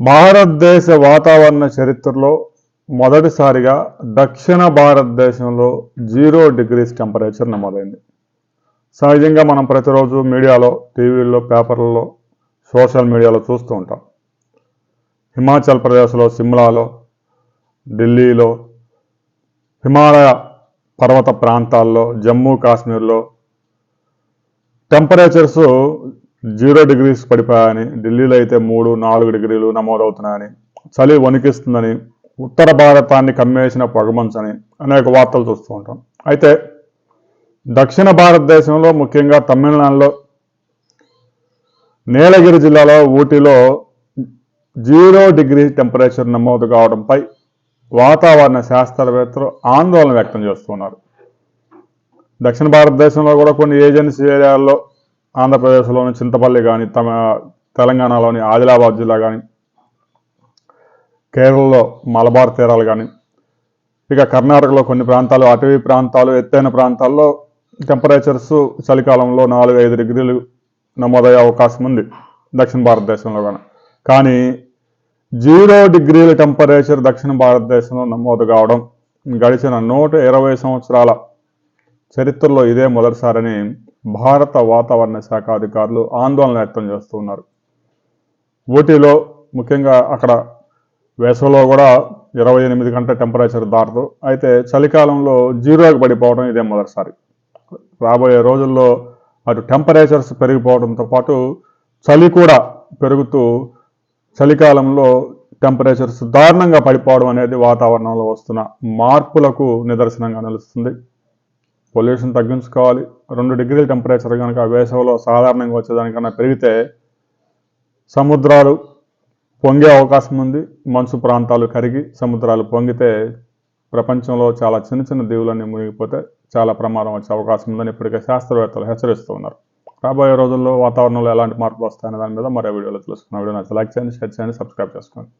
భారతదేశ వాతావరణ చరిత్రలో మొదటిసారిగా దక్షిణ భారతదేశంలో జీరో డిగ్రీస్ టెంపరేచర్ నమోదైంది. సహజంగా మనం ప్రతిరోజు మీడియాలో టీవీల్లో పేపర్లలో సోషల్ మీడియాలో చూస్తూ ఉంటాం. హిమాచల్ ప్రదేశ్లో సిమ్లాలో ఢిల్లీలో హిమాలయ పర్వత ప్రాంతాల్లో జమ్మూ కాశ్మీర్లో టెంపరేచర్స్ జీరో డిగ్రీస్ పడిపోయాయని ఢిల్లీలో అయితే మూడు నాలుగు డిగ్రీలు నమోదవుతున్నాయని చలి వణికిస్తుందని ఉత్తర భారతాన్ని కమ్మేసిన పొగమంచని అనేక వార్తలు చూస్తూ ఉంటాం. అయితే దక్షిణ భారతదేశంలో ముఖ్యంగా తమిళనాడులో నీలగిరి జిల్లాలో ఊటీలో జీరో డిగ్రీ టెంపరేచర్ నమోదు కావడంపై వాతావరణ శాస్త్రవేత్తలు ఆందోళన వ్యక్తం చేస్తున్నారు. దక్షిణ భారతదేశంలో కూడా కొన్ని ఏజెన్సీ ఏరియాల్లో ఆంధ్రప్రదేశ్లోని చింతపల్లి కానీ తమ తెలంగాణలోని ఆదిలాబాద్ జిల్లా కానీ కేరళలో మలబార్ తీరాలు కానీ ఇక కర్ణాటకలో కొన్ని ప్రాంతాలు అటవీ ప్రాంతాలు ఎత్తైన ప్రాంతాల్లో టెంపరేచర్స్ చలికాలంలో నాలుగు ఐదు డిగ్రీలు నమోదయ్యే అవకాశం ఉంది దక్షిణ భారతదేశంలో కానీ కానీ జీరో డిగ్రీల టెంపరేచర్ దక్షిణ భారతదేశంలో నమోదు కావడం గడిచిన నూట ఇరవై సంవత్సరాల చరిత్రలో ఇదే మొదటిసారని భారత వాతావరణ శాఖ అధికారులు ఆందోళన వ్యక్తం చేస్తున్నారు ఊటీలో ముఖ్యంగా అక్కడ వేసవిలో కూడా ఇరవై ఎనిమిది గంటల టెంపరేచర్ దాటదు అయితే చలికాలంలో జీరోకి పడిపోవడం ఇదే మొదటిసారి. రాబోయే రోజుల్లో అటు టెంపరేచర్స్ పెరిగిపోవడంతో పాటు చలి కూడా పెరుగుతూ చలికాలంలో టెంపరేచర్స్ దారుణంగా పడిపోవడం అనేది వాతావరణంలో వస్తున్న మార్పులకు నిదర్శనంగా నిలుస్తుంది. పొల్యూషన్ తగ్గించుకోవాలి. రెండు డిగ్రీల టెంపరేచర్ కనుక వేసవిలో సాధారణంగా వచ్చేదానికన్నా పెరిగితే సముద్రాలు పొంగే అవకాశం ఉంది. మంచు ప్రాంతాలు కరిగి సముద్రాలు పొంగితే ప్రపంచంలో చాలా చిన్న చిన్న దీవులన్నీ మునిగిపోతే చాలా ప్రమాదం వచ్చే అవకాశం ఉందని ఇప్పటికే శాస్త్రవేత్తలు హెచ్చరిస్తూ ఉన్నారు. రాబోయే రోజుల్లో వాతావరణంలో ఎలాంటి మార్పులు వస్తాయనే దాని మీద మరో వీడియోలో తెలుసుకున్న వీడియో నచ్చి లైక్ చేయండి షేర్ చేయండి సబ్స్క్రైబ్ చేసుకోండి.